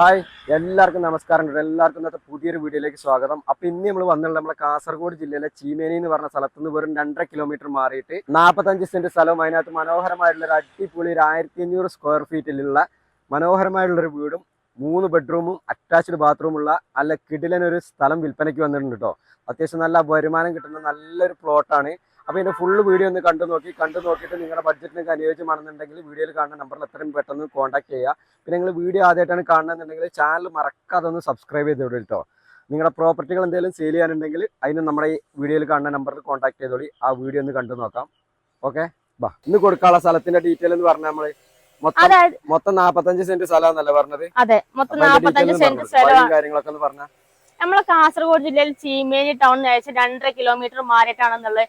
Hi എല്ലാവർക്കും നമസ്കാരം. എല്ലാവർക്കും ഇന്നത്തെ പുതിയൊരു വീഡിയോയിലേക്ക് സ്വാഗതം. അപ്പൊ ഇന്ന് നമ്മൾ വന്നിട്ടുള്ള നമ്മുടെ കാസർഗോഡ് ജില്ലയിലെ ചീമേനി എന്ന് പറഞ്ഞ സ്ഥലത്ത് നിന്ന് വെറും രണ്ടര കിലോമീറ്റർ മാറിയിട്ട് നാൽപ്പത്തഞ്ച് സെന്റ് സ്ഥലവും അതിനകത്ത് മനോഹരമായിട്ടുള്ള ഒരു അടിപൊളി ഒരു ആയിരത്തി അഞ്ഞൂറ് സ്ക്വയർ ഫീറ്റിലുള്ള മനോഹരമായിട്ടുള്ള ഒരു വീടും മൂന്ന് ബെഡ്റൂമും അറ്റാച്ച്ഡ് ബാത്റൂമുള്ള അല്ല കിടിലനൊരു സ്ഥലം വിൽപ്പനയ്ക്ക് വന്നിട്ടുണ്ട് കേട്ടോ അത്യാവശ്യം നല്ല വരുമാനം കിട്ടുന്ന നല്ലൊരു പ്ലോട്ടാണ് അപ്പോൾ ഇതിന്റെ ഫുള്ള് വീഡിയോ ഒന്ന് കണ്ടു നോക്കി. കണ്ടു നോക്കിയിട്ട് നിങ്ങളുടെ ബഡ്ജറ്റിനൊക്കെ അനുയോജ്യമാണെന്നുണ്ടെങ്കിൽ വീഡിയോയിൽ കാണുന്ന നമ്പറിൽ എത്രയും പെട്ടെന്ന് കോൺടാക്ട് ചെയ്യുക. പിന്നെ നിങ്ങൾ വീഡിയോ ആദ്യമായിട്ടാണ് കാണുന്നതെന്നുണ്ടെങ്കിൽ ചാനൽ മറക്കാതെ ഒന്ന് സബ്സ്ക്രൈബ് ചെയ്ത് വിടും കേട്ടോ നിങ്ങളുടെ പ്രോപ്പർട്ടികൾ എന്തെങ്കിലും സെയിൽ ചെയ്യാനുണ്ടെങ്കിൽ അതിന് നമ്മുടെ ഈ വീഡിയോയിൽ കാണുന്ന നമ്പറിൽ കോൺടാക്ട് ചെയ്തോളി ആ വീഡിയോ ഒന്ന് കണ്ടു നോക്കാം. ഓക്കെ ബാ ഇന്ന് കൊടുക്കാനുള്ള സ്ഥലത്തിന്റെ ഡീറ്റെയിൽ എന്ന് പറഞ്ഞാൽ നമ്മൾ മൊത്തം മൊത്തം നാപ്പത്തഞ്ച് സെന്റ് സ്ഥലമാണല്ലേ പറഞ്ഞത്? അതെ മൊത്തം നാപ്പത്തഞ്ച് സെന്റ് കാര്യങ്ങളൊക്കെ പറഞ്ഞ. നമ്മളെ കാസർഗോഡ് ജില്ലയിൽ ചീമേനി ടൗൺ ഏകദേശം രണ്ടര കിലോമീറ്റർ മാറിയിട്ടാണെന്നുള്ളത്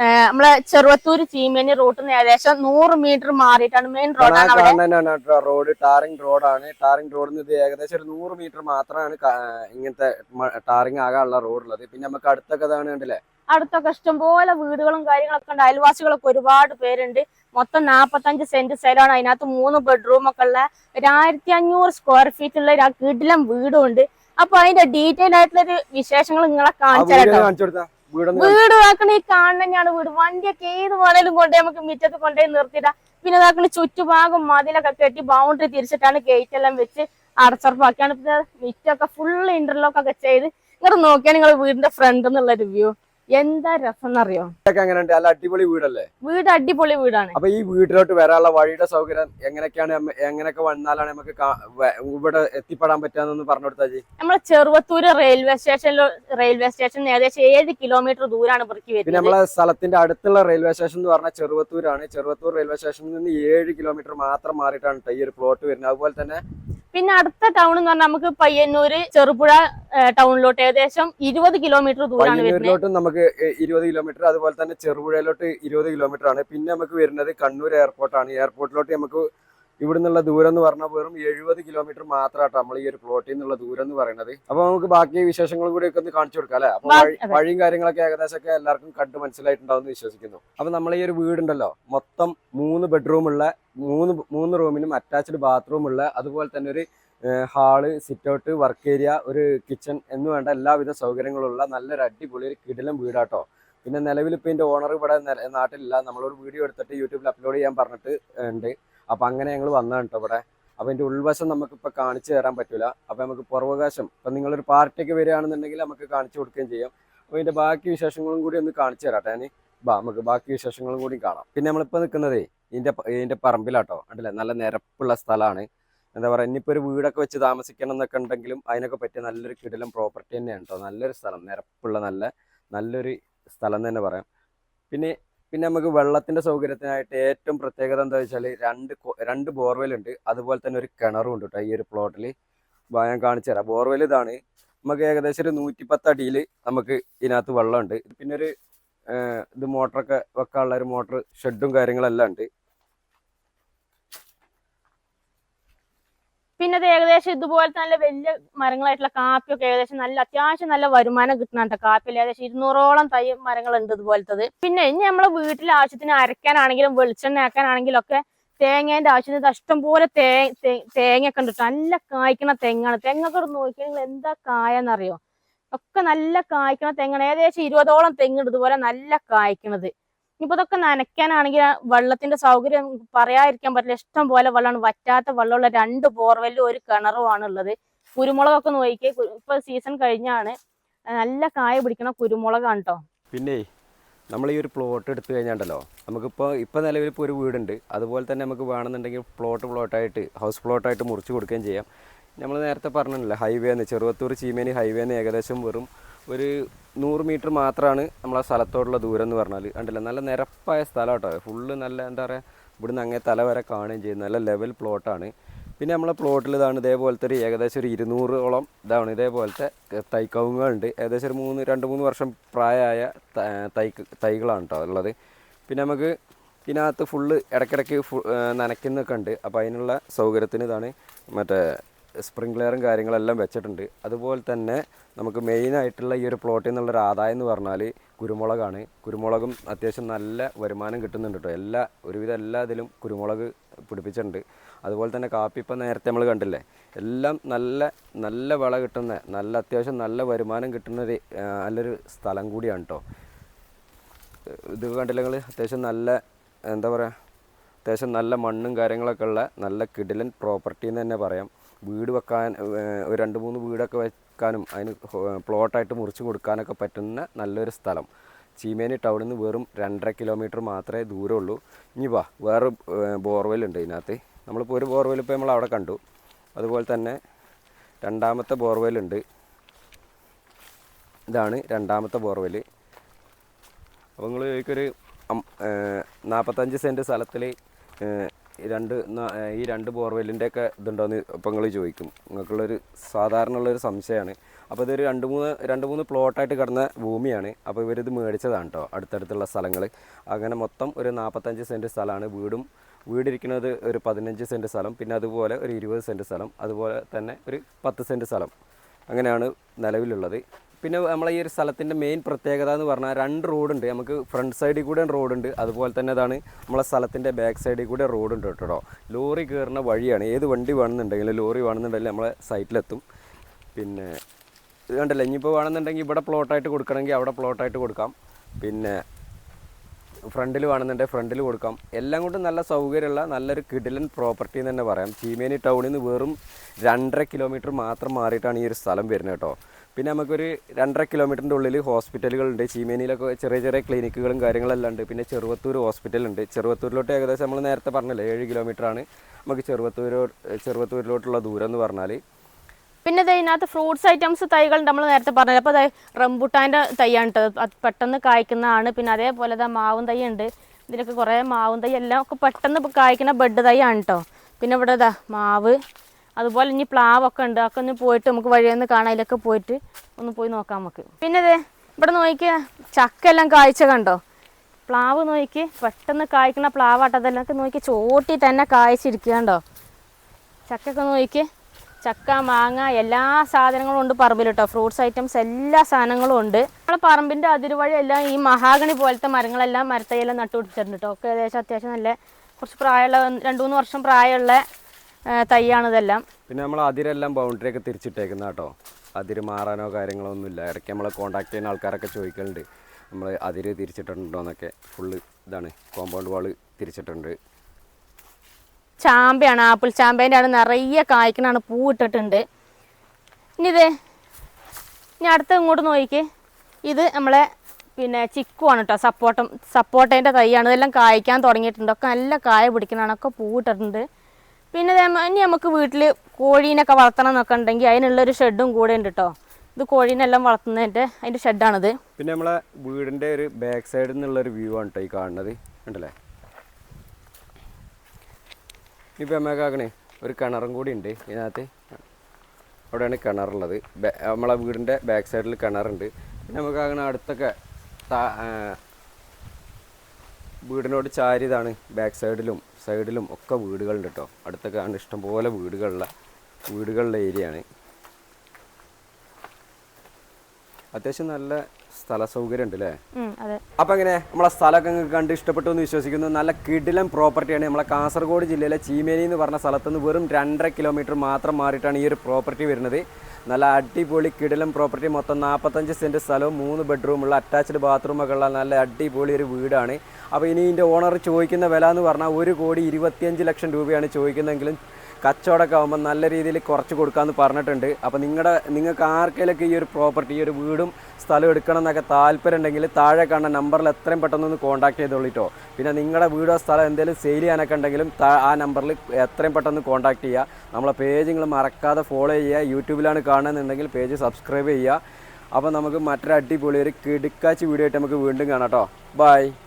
നമ്മളെ ചെറുവത്തൂർ ചീമേനി റൂട്ടിൽ നിന്ന് ഏകദേശം നൂറ് മീറ്റർ മാറിയിട്ടാണ് മെയിൻ റോഡാണ് അവിടെ. റോഡ് ടാറിംഗ് റോഡാണ് ടാറിംഗ് റോഡിൽ നിന്ന് ഇത് ഏകദേശം ഒരു നൂറ് മീറ്റർ മാത്രമാണ് ഇങ്ങനത്തെ ടാറിംഗ് ആകാനുള്ള റോഡ് ഉള്ളത്. പിന്നെ നമുക്ക് അടുത്തൊക്കെ ഇതാണ് കണ്ടില്ലേ? അടുത്തൊക്കെ ഇഷ്ടംപോലെ വീടുകളും കാര്യങ്ങളൊക്കെ ഉണ്ട്. അയൽവാസികളൊക്കെ ഒരുപാട് പേരുണ്ട്. മൊത്തം നാപ്പത്തഞ്ച് സെന്റ് സ്ഥലമാണ്. അതിനകത്ത് മൂന്ന് ബെഡ്റൂം ഒക്കെ ഉള്ള ഒരു ആയിരത്തി അഞ്ഞൂറ് സ്ക്വയർ ഫീറ്റ് ഉള്ള ഒരു കിടിലം വീടും ഉണ്ട്. അപ്പൊ അതിന്റെ ഡീറ്റെയിൽ ആയിട്ടുള്ള ഒരു വിശേഷങ്ങൾ നിങ്ങളെ കാണിച്ചു വീട് വെക്കണ ഈ കാണുന്നതന്നെയാണ് വീട്. വണ്ടിയൊക്കെ ഏത് വേണേലും കൊണ്ടുപോയി നമുക്ക് മുറ്റത്ത് കൊണ്ടുപോയി നിർത്തിയിടാം പിന്നെ ഇതാക്കണ ചുറ്റുഭാഗം മതിലൊക്കെ കെട്ടി ബൗണ്ടറി തിരിച്ചിട്ടാണ് ഗേറ്റ് എല്ലാം വെച്ച് അടച്ചുറപ്പാക്കിയാണ്. പിന്നെ മുറ്റൊക്കെ ഫുള്ള് ഇന്റർലോക്ക് ഒക്കെ ചെയ്ത് ഇങ്ങോട്ട് നോക്കിയാൽ നിങ്ങൾ വീടിന്റെ ഫ്രണ്ട് എന്നുള്ള ഒരു വ്യൂ എന്താ രസം അറിയോ നല്ല അടിപൊളി വീടല്ലേ? വീട് അടിപൊളി വീടാണ്. അപ്പൊ ഈ വീട്ടിലോട്ട് വരാനുള്ള വഴിയുടെ സൗകര്യം എങ്ങനെയൊക്കെയാണ് എങ്ങനെയൊക്കെ വന്നാലാണ് നമുക്ക് ഇവിടെ എത്തിപ്പെടാൻ പറ്റാന്നൊന്ന് പറഞ്ഞു കൊടുത്താജി നമ്മളെ ചെറുവത്തൂര് റെയിൽവേ സ്റ്റേഷനിൽ റെയിൽവേ സ്റ്റേഷൻ ഏകദേശം ഏഴ് കിലോമീറ്റർ ദൂരാണ് വരുന്നത്. നമ്മളെ സ്ഥലത്തിന്റെ അടുത്തുള്ള റെയിൽവേ സ്റ്റേഷൻ എന്ന് പറഞ്ഞാൽ ചെറുവത്തൂരാണ്. ചെറുവത്തൂർ റെയിൽവേ സ്റ്റേഷനിൽ നിന്ന് ഏഴ് കിലോമീറ്റർ മാത്രം മാറിയിട്ടാണ് ട്ടോ ഈ ഒരു പ്ലോട്ട് വരുന്നത്. അതുപോലെ തന്നെ പിന്നെ അടുത്ത ടൗൺ എന്ന് പറഞ്ഞാൽ നമുക്ക് പയ്യന്നൂര് ചെറുപുഴ ടൗണിലോട്ട് ഏകദേശം ഇരുപത് കിലോമീറ്റർ ദൂരമാണ് വരുന്നത്. നമുക്ക് ഇരുപത് കിലോമീറ്റർ അതുപോലെ തന്നെ ചെറുപുഴയിലോട്ട് ഇരുപത് കിലോമീറ്റർ ആണ്. പിന്നെ നമുക്ക് വരുന്നത് കണ്ണൂർ എയർപോർട്ടാണ് എയർപോർട്ടിലോട്ട് നമുക്ക് ഇവിടെ നിന്നുള്ള ദൂരം എന്ന് പറഞ്ഞാൽ വെറും എഴുപത് കിലോമീറ്റർ മാത്രമായിട്ട് നമ്മൾ ഈ ഒരു പ്ലോട്ടിൽ നിന്നുള്ള ദൂരം എന്ന് പറയുന്നത്. അപ്പൊ നമുക്ക് ബാക്കി വിശേഷങ്ങളും കൂടി ഒക്കെ ഒന്ന് കാണിച്ചു കൊടുക്കാം അല്ലെ? അപ്പൊ വഴിയും കാര്യങ്ങളൊക്കെ ഏകദേശം ഒക്കെ എല്ലാവർക്കും കണ്ട് മനസ്സിലായിട്ടുണ്ടാവും എന്ന് വിശ്വസിക്കുന്നു. അപ്പൊ നമ്മൾ ഈ ഒരു വീടുണ്ടല്ലോ. മൊത്തം മൂന്ന് ബെഡ്റൂം ഉള്ള മൂന്ന് മൂന്ന് റൂമിനും അറ്റാച്ച്ഡ് ബാത്റൂം ഉള്ള അതുപോലെ തന്നെ ഒരു hall sit out work area ഒരു കിച്ചൺ എന്ന് വേണ്ട എല്ലാവിധ സൗകര്യങ്ങളുള്ള നല്ലൊരു അടിപൊളി ഒരു കിടിലം വീടാട്ടോ. പിന്നെ നിലവിൽ ഇപ്പോൾ ഓണർ ഇവിടെ നാട്ടിലില്ല. നമ്മളൊരു വീഡിയോ എടുത്തിട്ട് യൂട്യൂബിൽ അപ്ലോഡ് ചെയ്യാൻ പറഞ്ഞിട്ട് ഉണ്ട്. അപ്പോൾ അങ്ങനെ ഞങ്ങൾ വന്നതാണ് കേട്ടോ ഇവിടെ. അപ്പോൾ എന്റെ ഉൾവശം നമുക്ക് ഇപ്പൊ കാണിച്ചു തരാൻ പറ്റില്ല അപ്പോൾ നമുക്ക് പുറവകാശം ഇപ്പം നിങ്ങളൊരു പാർട്ടിയൊക്കെ വരികയാണെന്നുണ്ടെങ്കിൽ നമുക്ക് കാണിച്ചു കൊടുക്കുകയും ചെയ്യാം. അപ്പോൾ ഇതിന്റെ ബാക്കി വിശേഷങ്ങളും കൂടി ഒന്ന് കാണിച്ചു തരാം ഞാൻ ബാ നമുക്ക് ബാക്കി വിശേഷങ്ങളും കൂടി കാണാം. പിന്നെ നമ്മളിപ്പോൾ നിൽക്കുന്നതേ ഇതിന്റെ ഇതിന്റെ പറമ്പിലാട്ടോ. കണ്ടില്ലേ? നല്ല നിരപ്പുള്ള സ്ഥലമാണ്. എന്താ പറയുക ഇനിയിപ്പോൾ ഒരു വീടൊക്കെ വെച്ച് താമസിക്കണം എന്നൊക്കെ ഉണ്ടെങ്കിലും അതിനൊക്കെ പറ്റിയ നല്ലൊരു കിടലും പ്രോപ്പർട്ടി തന്നെയാണ് കേട്ടോ നല്ലൊരു സ്ഥലം നിരപ്പുള്ള നല്ല നല്ലൊരു സ്ഥലം തന്നെ പറയാം. പിന്നെ പിന്നെ നമുക്ക് വെള്ളത്തിന്റെ സൗകര്യത്തിനായിട്ട് ഏറ്റവും പ്രത്യേകത എന്താ വെച്ചാൽ രണ്ട് രണ്ട് ബോർവെൽ ഉണ്ട്. അതുപോലെ തന്നെ ഒരു കിണറും ഉണ്ട് കേട്ടോ ഈ ഒരു പ്ലോട്ടിൽ ഞാൻ കാണിച്ചു തരാം. ബോർവെൽ ഇതാണ്. നമുക്ക് ഏകദേശം ഒരു നൂറ്റിപ്പത്ത് അടിയിൽ നമുക്ക് ഇതിനകത്ത് വെള്ളമുണ്ട്. പിന്നെ ഒരു ഇത് മോട്ടറൊക്കെ വെക്കാനുള്ള ഒരു മോട്ടർ ഷെഡും കാര്യങ്ങളെല്ലാം ഉണ്ട്. പിന്നെ അത് ഏകദേശം ഇതുപോലത്തെ നല്ല വലിയ മരങ്ങളായിട്ടുള്ള കാപ്പിയൊക്കെ ഏകദേശം നല്ല അത്യാവശ്യം നല്ല വരുമാനം കിട്ടുന്നുണ്ട് കാപ്പിയിൽ ഏകദേശം ഇരുന്നൂറോളം തൈ മരങ്ങളുണ്ട് ഇതുപോലത്തത്. പിന്നെ ഇനി നമ്മളെ വീട്ടിലെ ആവശ്യത്തിന് അരയ്ക്കാനാണെങ്കിലും വെളിച്ചെണ്ണ ആക്കാനാണെങ്കിലും ഒക്കെ തേങ്ങേന്റെ ആവശ്യത്തിന് ഇഷ്ടംപോലെ തേ തേ- തേങ്ങയൊക്കെ ഉണ്ട് നല്ല കായ്ക്കണ തെങ്ങാണ്. തെങ്ങൊക്കെ നോക്കിയാൽ എന്താ കായെന്നറിയോ? ഒക്കെ നല്ല കായ്ക്കണ തെങ്ങാണ്. ഏകദേശം ഇരുപതോളം തെങ്ങുണ്ട് ഇതുപോലെ നല്ല കായ്ക്കണത്. ഇപ്പൊ ഇതൊക്കെ നനയ്ക്കാനാണെങ്കിൽ വെള്ളത്തിന്റെ സൗകര്യം പറയാതിരിക്കാൻ പറ്റില്ല. ഇഷ്ടം പോലെ വെള്ളമാണ്. വറ്റാത്ത വെള്ളമുള്ള രണ്ട് ബോർവെല്ലും ഒരു കിണറുമാണ് ഉള്ളത്. കുരുമുളകൊക്കെ നോക്കിയേ ഇപ്പൊ സീസൺ കഴിഞ്ഞാണ്. നല്ല കായ പിടിക്കണ കുരുമുളകാണ് കേട്ടോ പിന്നെ നമ്മൾ ഈ ഒരു പ്ലോട്ട് എടുത്തു കഴിഞ്ഞാണ്ടല്ലോ നമുക്കിപ്പോൾ ഇപ്പോൾ നിലവിൽ ഇപ്പോൾ ഒരു വീടുണ്ട്. അതുപോലെ തന്നെ നമുക്ക് വേണമെന്നുണ്ടെങ്കിൽ പ്ലോട്ട് പ്ലോട്ടായിട്ട് ഹൗസ് പ്ലോട്ടായിട്ട് മുറിച്ച് കൊടുക്കുകയും ചെയ്യാം. നമ്മൾ നേരത്തെ പറഞ്ഞില്ല ഹൈവേ എന്ന് ചെറുവത്തൂർ ചീമേനി ഹൈവേ എന്ന് ഏകദേശം വെറും ഒരു നൂറ് മീറ്റർ മാത്രമാണ് നമ്മളെ സ്ഥലത്തോടുള്ള ദൂരം എന്ന് പറഞ്ഞാൽ കണ്ടില്ല? നല്ല നിരപ്പായ സ്ഥലം കേട്ടോ ഫുള്ള് നല്ല എന്താ പറയുക ഇവിടുന്ന് അങ്ങേ തല വരെ കാണുകയും ചെയ്യും നല്ല ലെവൽ പ്ലോട്ടാണ് പിന്നെ നമ്മളെ പ്ലോട്ടിൽ ഇതാണ് ഇതേപോലത്തെ ഒരു ഏകദേശം ഒരു ഇരുന്നൂറോളം ഇതാണ് ഇതേപോലത്തെ തൈക്കവുങ്ങളുണ്ട് ഏകദേശം ഒരു മൂന്ന് രണ്ട് മൂന്ന് വർഷം പ്രായമായ തൈ തൈകളാണ് കേട്ടോ ഉള്ളത്. പിന്നെ നമുക്ക് ഇതിനകത്ത് ഫുള്ള് ഇടയ്ക്കിടയ്ക്ക് ഫു നനയ്ക്കുന്നൊക്കെ ഉണ്ട്. അപ്പോൾ അതിനുള്ള സൗകര്യത്തിന് ഇതാണ് മറ്റേ സ്പ്രിംഗ്ലെയറും കാര്യങ്ങളെല്ലാം വെച്ചിട്ടുണ്ട്. അതുപോലെ തന്നെ നമുക്ക് മെയിനായിട്ടുള്ള ഈ ഒരു പ്ലോട്ടിൽ നിന്നുള്ളൊരു ആദായം എന്ന് പറഞ്ഞാൽ കുരുമുളകാണ്. കുരുമുളകും അത്യാവശ്യം നല്ല വരുമാനം കിട്ടുന്നുണ്ട് കേട്ടോ എല്ലാ ഒരുവിധം എല്ലാ ഇതിലും കുരുമുളക് പിടിപ്പിച്ചിട്ടുണ്ട്. അതുപോലെ തന്നെ കാപ്പി ഇപ്പം നേരത്തെ നമ്മൾ കണ്ടില്ലേ? എല്ലാം നല്ല നല്ല വിള കിട്ടുന്ന നല്ല അത്യാവശ്യം നല്ല വരുമാനം കിട്ടുന്ന നല്ലൊരു സ്ഥലം കൂടിയാണ് കേട്ടോ ഇത് കണ്ടില്ല നിങ്ങൾ അത്യാവശ്യം നല്ല എന്താ പറയുക അത്യാവശ്യം നല്ല മണ്ണും കാര്യങ്ങളൊക്കെ ഉള്ള നല്ല കിടിലൻ പ്രോപ്പർട്ടി എന്ന് തന്നെ പറയാം. വീട് വെക്കാൻ ഒരു രണ്ട് മൂന്ന് വീടൊക്കെ വെക്കാനും അതിന് പ്ലോട്ടായിട്ട് മുറിച്ച് കൊടുക്കാനൊക്കെ പറ്റുന്ന നല്ലൊരു സ്ഥലം. ചീമേനി ടൗണിൽ നിന്ന് വെറും രണ്ടര കിലോമീറ്റർ മാത്രമേ ദൂരമുള്ളൂ. ഇനി വാ വേറെ ബോർവെൽ ഉണ്ട് ഇതിനകത്ത്. നമ്മളിപ്പോൾ ഒരു ബോർവെൽ ഇപ്പോൾ നമ്മൾ അവിടെ കണ്ടു. അതുപോലെ തന്നെ രണ്ടാമത്തെ ബോർവെൽ ഉണ്ട് ഇതാണ് രണ്ടാമത്തെ ബോർവെൽ അപ്പോൾ നിങ്ങൾ ഒരു നാൽപ്പത്തഞ്ച് സെന്റ് സ്ഥലത്തിൽ രണ്ട് ഈ രണ്ട് ബോർവെല്ലിന്റെ ഒക്കെ ഇതുണ്ടോയെന്ന് ഇപ്പം നിങ്ങൾ ചോദിക്കും. നിങ്ങൾക്കുള്ളൊരു സാധാരണ ഉള്ളൊരു സംശയമാണ് അപ്പോൾ ഇതൊരു രണ്ട് മൂന്ന് രണ്ട് മൂന്ന് പ്ലോട്ടായിട്ട് കിടന്ന ഭൂമിയാണ്. അപ്പോൾ ഇവരിത് മേടിച്ചതാണ് കേട്ടോ അടുത്തടുത്തുള്ള സ്ഥലങ്ങൾ അങ്ങനെ മൊത്തം ഒരു നാൽപ്പത്തഞ്ച് സെന്റ് സ്ഥലമാണ് വീടും. വീടിരിക്കുന്നത് ഒരു പതിനഞ്ച് സെന്റ് സ്ഥലം. പിന്നെ അതുപോലെ ഒരു ഇരുപത് സെന്റ് സ്ഥലം. അതുപോലെ തന്നെ ഒരു പത്ത് സെന്റ് സ്ഥലം. അങ്ങനെയാണ് നിലവിലുള്ളത്. പിന്നെ നമ്മളെ ഈ ഒരു സ്ഥലത്തിന്റെ മെയിൻ പ്രത്യേകത എന്ന് പറഞ്ഞാൽ രണ്ട് റോഡുണ്ട്. നമുക്ക് ഫ്രണ്ട് സൈഡിൽ കൂടെ റോഡുണ്ട്. അതുപോലെ തന്നെ അതാണ് നമ്മളെ സ്ഥലത്തിന്റെ ബാക്ക് സൈഡിൽ കൂടെ റോഡുണ്ട് കേട്ടോ. ലോറി കയറുന്ന വഴിയാണ്. ഏത് വണ്ടി വേണമെന്നുണ്ടെങ്കിലും ലോറി വേണമെന്നുണ്ടെങ്കിൽ നമ്മളെ സൈറ്റിലെത്തും പിന്നെ ഇത് കണ്ടല്ലേ? ഇനിയിപ്പോൾ വേണമെന്നുണ്ടെങ്കിൽ ഇവിടെ പ്ലോട്ടായിട്ട് കൊടുക്കണമെങ്കിൽ അവിടെ പ്ലോട്ടായിട്ട് കൊടുക്കാം. പിന്നെ ഫ്രണ്ടിൽ വേണമെന്നുണ്ടെങ്കിൽ ഫ്രണ്ടിൽ കൊടുക്കാം. എല്ലാം കൊണ്ടും നല്ല സൗകര്യമുള്ള നല്ലൊരു കിടിലൻ പ്രോപ്പർട്ടി എന്ന് തന്നെ പറയാം. ചീമേനി ടൗണിൽ നിന്ന് വെറും രണ്ടര കിലോമീറ്റർ മാത്രം മാറിയിട്ടാണ് ഈ ഒരു സ്ഥലം വരുന്നത് കേട്ടോ. പിന്നെ നമുക്കൊരു രണ്ടര കിലോമീറ്ററിന്റെ ഉള്ളിൽ ഹോസ്പിറ്റലുകളുണ്ട് ചീമേനിയിലൊക്കെ ചെറിയ ചെറിയ ക്ലിനിക്കുകളും കാര്യങ്ങളെല്ലാം ഉണ്ട്. പിന്നെ ചെറുവത്തൂർ ഹോസ്പിറ്റലുണ്ട് ചെറുവത്തൂരിലോട്ട് ഏകദേശം നമ്മൾ നേരത്തെ പറഞ്ഞല്ലേ ഏഴ് കിലോമീറ്ററാണ് നമുക്ക് ചെറുവത്തൂരോ ചെറുവത്തൂരിലോട്ടുള്ള ദൂരം എന്ന് പറഞ്ഞാൽ പിന്നെ ഇതിനകത്ത് ഫ്രൂട്ട്സ് ഐറ്റംസ് തൈകൾ നമ്മൾ നേരത്തെ പറഞ്ഞത് അപ്പോൾ റംബുട്ടാന്റെ തൈയാണ് കേട്ടോ പെട്ടെന്ന് കായ്ക്കുന്നതാണ്. പിന്നെ അതേപോലെ തന്നെ മാവും തൈ ഉണ്ട്. ഇതിനൊക്കെ കുറേ മാവും തൈ എല്ലാം ഒക്കെ പെട്ടെന്ന് കായ്ക്കുന്ന ബെഡ് തൈയാണ് കേട്ടോ പിന്നെ ഇവിടെ ഇതാ മാവ്. അതുപോലെ ഇനി പ്ലാവൊക്കെ ഉണ്ട്. അതൊക്കെ ഒന്ന് പോയിട്ട് നമുക്ക് വഴിയൊന്ന് കാണാം അതിലൊക്കെ പോയിട്ട് ഒന്ന് പോയി നോക്കാം നമുക്ക്. പിന്നെ ദേ ഇവിടെ നോക്കിയ ചക്ക എല്ലാം കായ്ച്ച കണ്ടോ? പ്ലാവ് നോക്കി പെട്ടെന്ന് കായ്ക്കുന്ന പ്ലാവാട്ടതെല്ലാം നോക്കി ചോട്ടി തന്നെ കായ്ച്ചിരിക്കുക കണ്ടോ ചക്കൊക്കെ നോക്കി ചക്ക മാങ്ങ എല്ലാ സാധനങ്ങളും ഉണ്ട് പറമ്പിൽ കേട്ടോ ഫ്രൂട്ട്സ് ഐറ്റംസ് എല്ലാ സാധനങ്ങളും ഉണ്ട്. നമ്മളെ പറമ്പിന്റെ അതിരുവഴി എല്ലാം ഈ മഹാഗണി പോലത്തെ മരങ്ങളെല്ലാം മരത്തൈയെല്ലാം നട്ടുപിടിച്ചിട്ടുണ്ട് കേട്ടോ ഒക്കെ ഏകദേശം അത്യാവശ്യം നല്ല കുറച്ച് പ്രായമുള്ള രണ്ട് മൂന്ന് വർഷം പ്രായമുള്ള തയ്യാണ് ഇതെല്ലാം. പിന്നെ നമ്മൾ അതിരെല്ലാം ബൗണ്ടറി ഒക്കെ തിരിച്ചിട്ടേക്കുന്ന കേട്ടോ അതിര് മാറാനോ കാര്യങ്ങളോ ഒന്നുമില്ല ഇടയ്ക്ക് നമ്മളെ കോൺടാക്ട് ചെയ്യുന്ന ആൾക്കാരൊക്കെ ചോദിക്കലുണ്ട്. നമ്മൾ അതിര് തിരിച്ചിട്ടുണ്ടോ എന്നൊക്കെ ഫുള്ള് ഇതാണ്. കോമ്പൗണ്ട് വാൾ തിരിച്ചിട്ടുണ്ട്. ചാമ്പയാണ് ആപ്പിൾ ചാമ്പേന്റെ ആണ് നിറയെ കായ്ക്കണാണ് പൂ ഇട്ടിട്ടുണ്ട് ഇനി ഇത് ഇനി അടുത്ത് ഇങ്ങോട്ട് നോക്കിക്കേ. ഇത് നമ്മളെ പിന്നെ ചിക്കുവാണ് കേട്ടോ സപ്പോട്ടം സപ്പോട്ടേന്റെ തൈയാണ്. ഇതെല്ലാം കായ്ക്കാൻ തുടങ്ങിയിട്ടുണ്ട്. ഒക്കെ നല്ല കായ പിടിക്കണതാണ് ഒക്കെ പൂവിട്ടിട്ടുണ്ട്. പിന്നെ ഇനി നമുക്ക് വീട്ടിൽ കോഴീനൊക്കെ വളർത്തണം എന്നൊക്കെ ഉണ്ടെങ്കിൽ അതിനുള്ളൊരു ഷെഡും കൂടെ ഉണ്ട് കേട്ടോ ഇത് കോഴീനെല്ലാം വളർത്തുന്നതിന്റെ അതിന്റെ ഷെഡാണിത്. പിന്നെ നമ്മളെ വീടിന്റെ ഒരു ബാക്ക് സൈഡിൽ നിന്നുള്ളൊരു വ്യൂ ആണ് കേട്ടോ ഈ കാണുന്നത്. ഉണ്ടല്ലേ ഇപ്പം അമ്മക്കാക്കണേ ഒരു കിണറും കൂടി ഉണ്ട് ഇതിനകത്ത്. അവിടെയാണ് കിണറുള്ളത്. നമ്മളെ വീടിന്റെ ബാക്ക് സൈഡിൽ കിണറുണ്ട്. പിന്നെ നമുക്കാകണ അടുത്തൊക്കെ വീടിനോട് ചാരിയതാണ് ബാക്ക് സൈഡിലും സൈഡിലും ഒക്കെ വീടുകളുണ്ട് കേട്ടോ അടുത്തൊക്കെ ആണ് ഇഷ്ടംപോലെ വീടുകളുള്ള വീടുകളുള്ള ഏരിയയാണ് അത്യാവശ്യം നല്ല സ്ഥല സൗകര്യം ഉണ്ട് അല്ലേ അപ്പൊ എങ്ങനെ നമ്മളെ സ്ഥലമൊക്കെ നിങ്ങൾക്ക് കണ്ട് ഇഷ്ടപ്പെട്ടു എന്ന് വിശ്വസിക്കുന്നു. നല്ല കിടിലം പ്രോപ്പർട്ടിയാണ് നമ്മളെ കാസർഗോഡ് ജില്ലയിലെ ചീമേനി എന്ന് പറഞ്ഞ സ്ഥലത്ത് നിന്ന് വെറും രണ്ടര കിലോമീറ്റർ മാത്രം മാറിയിട്ടാണ് ഈ ഒരു പ്രോപ്പർട്ടി വരുന്നത്. നല്ല അടിപൊളി കിടിലം പ്രോപ്പർട്ടി മൊത്തം നാൽപ്പത്തഞ്ച് സെന്റ് സ്ഥലവും മൂന്ന് ബെഡ്റൂമുള്ള അറ്റാച്ച്ഡ് ബാത്റൂമൊക്കെ ഉള്ള നല്ല അടിപൊളി ഒരു വീടാണ്. അപ്പോൾ ഇനി ഇതിന്റെ ഓണർ ചോദിക്കുന്ന വില എന്ന് പറഞ്ഞാൽ ഒരു കോടി ഇരുപത്തിയഞ്ച് ലക്ഷം രൂപയാണ് ചോദിക്കുന്നതെങ്കിലും കച്ചവടമൊക്കെ ആകുമ്പോൾ നല്ല രീതിയിൽ കുറച്ച് കൊടുക്കാമെന്ന് പറഞ്ഞിട്ടുണ്ട്. അപ്പോൾ നിങ്ങളുടെ നിങ്ങൾക്ക് ആർക്കെങ്കിലൊക്കെ ഈ ഒരു പ്രോപ്പർട്ടി ഈ ഒരു വീടും സ്ഥലം എടുക്കണം എന്നൊക്കെ താല്പര്യം ഉണ്ടെങ്കിൽ താഴെ കാണുന്ന നമ്പറിൽ എത്രയും പെട്ടെന്ന് ഒന്ന് കോൺടാക്ട് ചെയ്തോളിട്ടോ പിന്നെ നിങ്ങളുടെ വീടോ സ്ഥലം എന്തെങ്കിലും സെയിൽ ചെയ്യാനൊക്കെ ഉണ്ടെങ്കിലും ആ നമ്പറിൽ എത്രയും പെട്ടെന്ന് കോൺടാക്ട് ചെയ്യുക നമ്മളെ പേജ് നിങ്ങൾ മറക്കാതെ ഫോളോ ചെയ്യുക യൂട്യൂബിലാണ് കാണുന്നുണ്ടെങ്കിൽ പേജ് സബ്സ്ക്രൈബ് ചെയ്യുക അപ്പോൾ നമുക്ക് മറ്റൊരു അടിപൊളി ഒരു കിടുക്കാച്ച് വീഡിയോ ആയിട്ട് നമുക്ക് വീണ്ടും കാണാം കേട്ടോ ബൈ